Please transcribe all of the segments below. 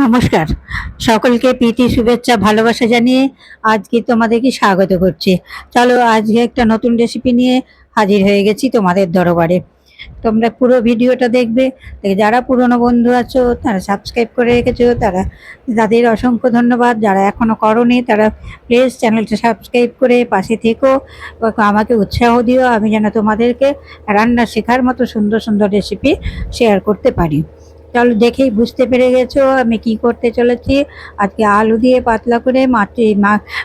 নমস্কার। সকলকে প্রীতি, শুভেচ্ছা, ভালোবাসা জানিয়ে আজকে তোমাদেরকে স্বাগত করছি। চলো আজকে একটা নতুন রেসিপি নিয়ে হাজির হয়ে গেছি তোমাদের দরবারে। তোমরা পুরো ভিডিওটা দেখবে। যারা পুরনো বন্ধু আছো, তারা সাবস্ক্রাইব করে রেখেছো, তারা তাদের অসংখ্য ধন্যবাদ। যারা এখনও করনি, তারা প্লিজ চ্যানেলটা সাবস্ক্রাইব করে পাশে থেকো। আমাকে উৎসাহ দিও, আমি যেন তোমাদেরকে রান্না শেখার মতো সুন্দর সুন্দর রেসিপি শেয়ার করতে পারি। চলো দেখেই বুঝতে পেরে গেছো আমি কি করতে চলেছি। আজকে আলু দিয়ে পাতলা করে মাটি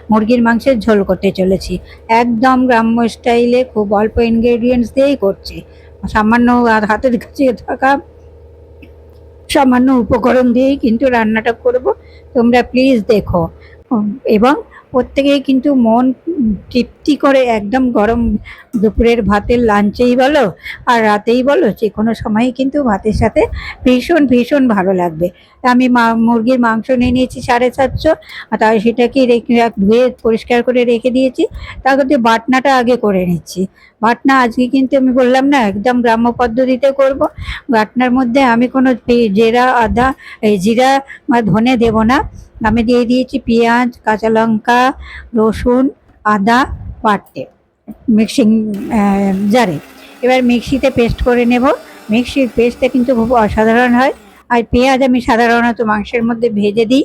মুরগির মাংসের ঝোল করতে চলেছি। একদম গ্রাম্য স্টাইলে খুব অল্প ইনগ্রেডিয়েন্টস দিয়েই করছি। সামান্য হাতের কাছে থাকা সামান্য উপকরণ দিয়েই কিন্তু রান্নাটা করব। তোমরা প্লিজ দেখো। এবং প্রত্যেকেই কিন্তু মন তৃপ্তি করে একদম গরম দুপুরের ভাতের লাঞ্চেই বলো আর রাতেই বলো যে কোনো সময়ই কিন্তু ভাতের সাথে ভীষণ ভীষণ ভালো লাগবে। আমি মা, মুরগির মাংস নিয়ে নিয়েছি সাড়ে সাতশো তাই সেটাকে রেখে, ধুয়ে পরিষ্কার করে রেখে দিয়েছি। তারপরে বাটনাটা আগে করে নিচ্ছি। বাটনা আজকে কিন্তু আমি বললাম না, একদম গ্রাম্য পদ্ধতিতে করব। বাটনার মধ্যে আমি কোনো জেরা, আদা জিরা বা ধনে দেব না। আমি দিয়ে দিয়েছি পেঁয়াজ, কাঁচা লঙ্কা, রসুন আদা বাটতে মিক্সিং জারে। এবার মিক্সিতে পেস্ট করে নেব। মিক্সির পেস্টটা কিন্তু খুব অসাধারণ হয়। আর পেঁয়াজ আমি সাধারণত মাংসের মধ্যে ভেজে দিই।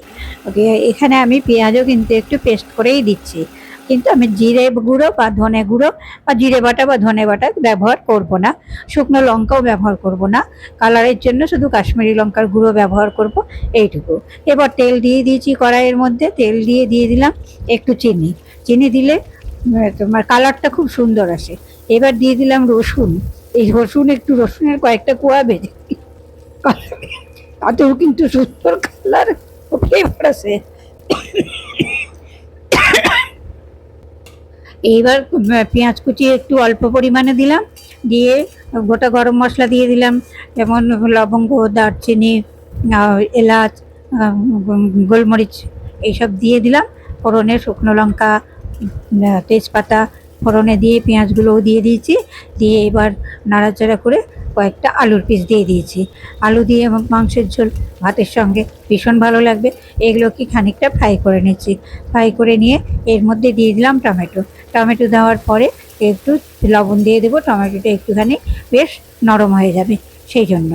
ওকে, এখানে আমি পেঁয়াজও কিন্তু একটু পেস্ট করেই দিচ্ছি। কিন্তু আমি জিরে গুঁড়ো বা ধনে গুঁড়ো বা জিরে বাটা বা ধনে বাটা ব্যবহার করব না। শুকনো লঙ্কাও ব্যবহার করব না। কালারের জন্য শুধু কাশ্মীরি লঙ্কার গুঁড়ো ব্যবহার করব। এইটুকু। এবার তেল দিয়ে দিয়েছি কড়াইয়ের মধ্যে। তেল দিয়ে দিয়ে দিলাম একটু চিনি। চিনি দিলে তোমার কালারটা খুব সুন্দর আসে। এবার দিয়ে দিলাম রসুন। এই রসুন একটু রসুনের কয়েকটা কুয়া বেজে তাতেও কিন্তু সুন্দর কালার। ফ্লেভার আছে এইবার পেঁয়াজ কুচি একটু অল্প পরিমাণে দিলাম। দিয়ে গোটা গরম মশলা দিয়ে দিলাম। যেমন লবঙ্গ, দারচিনি এলাচ গোলমরিচ, এইসব দিয়ে দিলাম। ফোড়নে শুকনো লঙ্কা তেজপাতা ফোড়নে দিয়ে, পেঁয়াজগুলোও দিয়ে দিয়েছি। দিয়ে এবার নাড়াচাড়া করে কয়েকটা আলুর পিস দিয়ে দিয়েছি। আলু দিয়ে মাংসের ঝোল ভাতের সঙ্গে ভীষণ ভালো লাগবে। এগুলোকে খানিকটা ফ্রাই করে নিচ্ছি। ফ্রাই করে নিয়ে এর মধ্যে দিয়ে দিলাম টমেটো। টমেটো দেওয়ার পরে একটু লবণ দিয়ে দেবো। টমেটোটা একটুখানি বেশ নরম হয়ে যাবে সেই জন্য।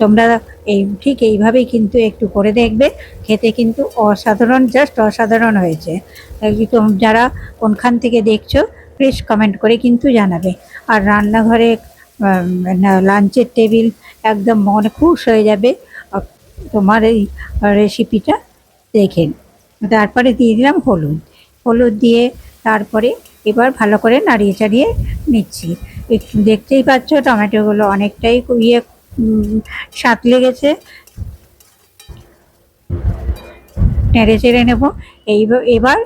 তোমরা এই, ঠিক এইভাবেই কিন্তু একটু করে দেখবে। খেতে কিন্তু অসাধারণ জাস্ট অসাধারণ হয়েছে। যারা কোনখান থেকে দেখছ প্লিজ কমেন্ট করে কিন্তু জানাবে। আর রান্নাঘরে লাঞ্চের টেবিল একদম মনে খুশ হয়ে যাবে। তোমার এই রেসিপিটা দেখে তারপরে দিয়ে দিলাম হলুদ। হলুদ দিয়ে তারপরে এবার ভালো করে নাড়িয়ে চাড়িয়ে নিচ্ছি। একটু দেখতেই পাচ্ছ, টমেটোগুলো অনেকটাই ইয়ে স্বাদ লেগেছে। নেড়ে চেড়ে নেব। এই এবার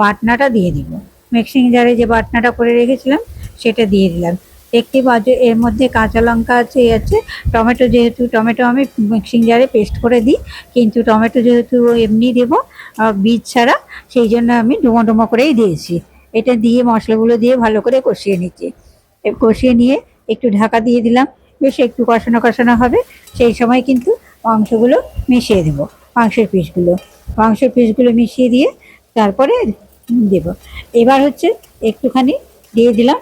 বাটনাটা দিয়ে দিব। মিক্সিং জারে যে বাটনাটা করে রেখেছিলাম, সেটা দিয়ে দিলাম। দেখতে পাচ্ছ এর মধ্যে কাঁচা লঙ্কা আছে আছে। টমেটো যেহেতু, টমেটো আমি মিক্সিং জারে পেস্ট করে দিই, কিন্তু টমেটো যেহেতু এমনি দেবো বীজ ছাড়া, সেই জন্য আমি ডুমো ডুমো করেই দিয়েছি। এটা দিয়ে মশলাগুলো দিয়ে ভালো করে কষিয়ে নিচ্ছি। কষিয়ে নিয়ে একটু ঢাকা দিয়ে দিলাম। বেশ একটু কষানো কষানো হবে, সেই সময় কিন্তু মাংসগুলো মিশিয়ে দেব, মাংসের পিসগুলো। মাংসের পিসগুলো মিশিয়ে দিয়ে তারপরে দেব। এবার হচ্ছে একটুখানি দিয়ে দিলাম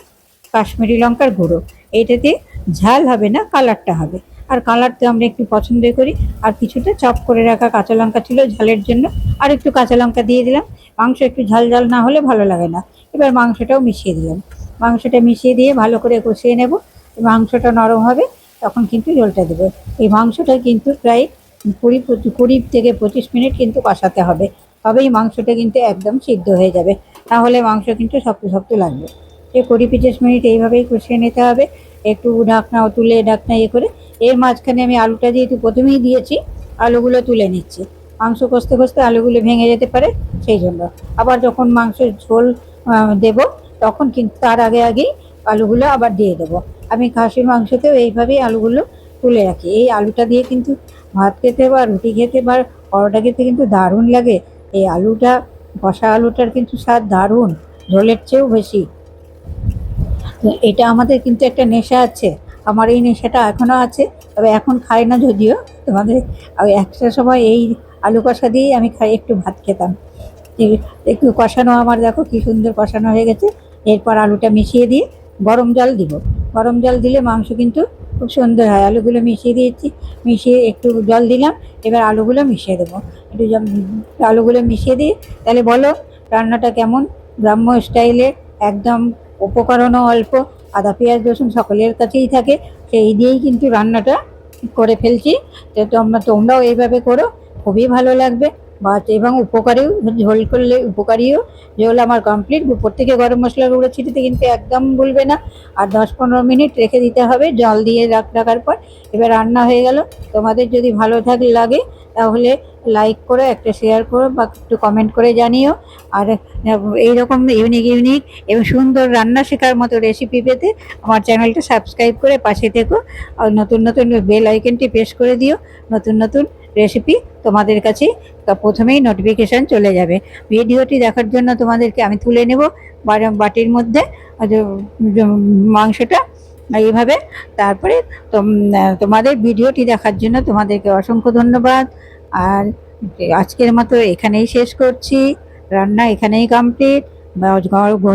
কাশ্মীরি লঙ্কার গুঁড়ো। এটাতে ঝাল হবে না, কালারটা হবে। আর কালার তো আমরা একটু পছন্দ করি। আর কিছুটা চপ করে রাখা কাঁচা লঙ্কা ছিল ঝালের জন্য। আর একটু কাঁচা লঙ্কা দিয়ে দিলাম। মাংস একটু ঝাল ঝাল না হলে ভালো লাগে না। এবার মাংসটাও মিশিয়ে দিলাম। মাংসটা মিশিয়ে দিয়ে ভালো করে কষিয়ে নেব। মাংসটা নরম হবে, তখন কিন্তু জলটা দেবো। এই মাংসটা কিন্তু প্রায় কুড়ি কুড়ি থেকে পঁচিশ মিনিট কিন্তু কষাতে হবে। তবেই মাংসটা কিন্তু একদম সিদ্ধ হয়ে যাবে। তাহলে মাংস কিন্তু শক্ত শক্ত লাগবে। এই কুড়ি পঁচিশ মিনিট এইভাবেই কষিয়ে নিতে হবে। একটু ঢাকনা তুলে ঢাকনা ইয়ে করে, এর মাঝখানে আমি আলুটা যেহেতু প্রথমেই দিয়েছি, আলুগুলো তুলে নিচ্ছি। মাংস কষতে কষতে আলুগুলো ভেঙে যেতে পারে, সেই জন্য। আবার যখন মাংসের ঝোল দেব, তখন কিন্তু তার আগে আগেই আলুগুলো আবার দিয়ে দেবো। আমি খাসির মাংসতেও এইভাবেই আলুগুলো তুলে রাখি। এই আলুটা দিয়ে কিন্তু ভাত খেতে বা রুটি খেতে বা পরোটা খেতে কিন্তু দারুণ লাগে। এই আলুটা, কষা আলুটার কিন্তু স্বাদ দারুণ ঝোলের চেয়েও বেশি। এটা আমাদের কিন্তু একটা নেশা আছে। আমার এই নেশাটা এখনও আছে, তবে এখন খাই না যদিও। তোমাদের একটা সময় এই আলু কষা দিয়েই আমি খাই, একটু ভাত খেতাম। একটু কষানো আমার দেখো কি সুন্দর কষানো হয়ে গেছে। এরপর আলুটা মিশিয়ে দিয়ে গরম জল দিব। গরম জল দিলে মাংস কিন্তু খুব সুন্দর হয়। আলুগুলো মিশিয়ে দিয়েছি। মিশিয়ে একটু জল দিলাম। এবার আলুগুলো মিশিয়ে দেবো। একটু আলুগুলো মিশিয়ে দিই তাহলে বলো রান্নাটা কেমন? গ্রাম্য স্টাইলে একদম উপকরণও অল্প, আদা, পেঁয়াজ, রসুন সকলের কাছেই থাকে। সেই দিয়েই কিন্তু রান্নাটা করে ফেলছি। তো তোমরা তোমরাও এইভাবে করো। খুবই ভালো লাগবে। বা এবং উপকারেও ঝোল করলে উপকারীও। ঝোল আমার কমপ্লিট উপর থেকে গরম মশলা গুঁড়ো ছিটিতে কিন্তু একদম ভুলবে না। আর দশ পনেরো মিনিট রেখে দিতে হবে জল দিয়ে রাখ রাখার পর। এবার রান্না হয়ে গেল। তোমাদের যদি ভালো থাকে লাগে তাহলে লাইক করো, একটা শেয়ার করো বা একটু কমেন্ট করে জানিও। আর এইরকম ইউনিক ইউনিক এবং সুন্দর রান্না শেখার মতো রেসিপি পেতে আমার চ্যানেলটা সাবস্ক্রাইব করে পাশে থেকো। আর নতুন নতুন বেল আইকনটি প্রেস করে দিও। নতুন নতুন রেসিপি তোমাদের কাছে প্রথমেই নোটিফিকেশান চলে যাবে। ভিডিওটি দেখার জন্য তোমাদেরকে আমি তুলে নেব বাটির মধ্যে। মাংসটা, এইভাবে। তারপরে তোম- তোমাদের ভিডিওটি দেখার জন্য তোমাদেরকে অসংখ্য ধন্যবাদ। আর আজকের মতো এখানেই শেষ করছি। রান্না এখানেই কমপ্লিট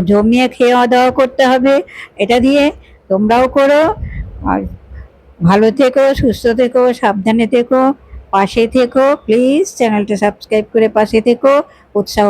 জমিয়ে খেয়ে দাওয়া করতে হবে। এটা দিয়ে তোমরাও করো। আর ভালো থেকো, সুস্থ থেকো, সাবধানে থেকো। পাশে থেকো প্লিজ চ্যানেলটা সাবস্ক্রাইব করে পাশে থেকো উৎসাহ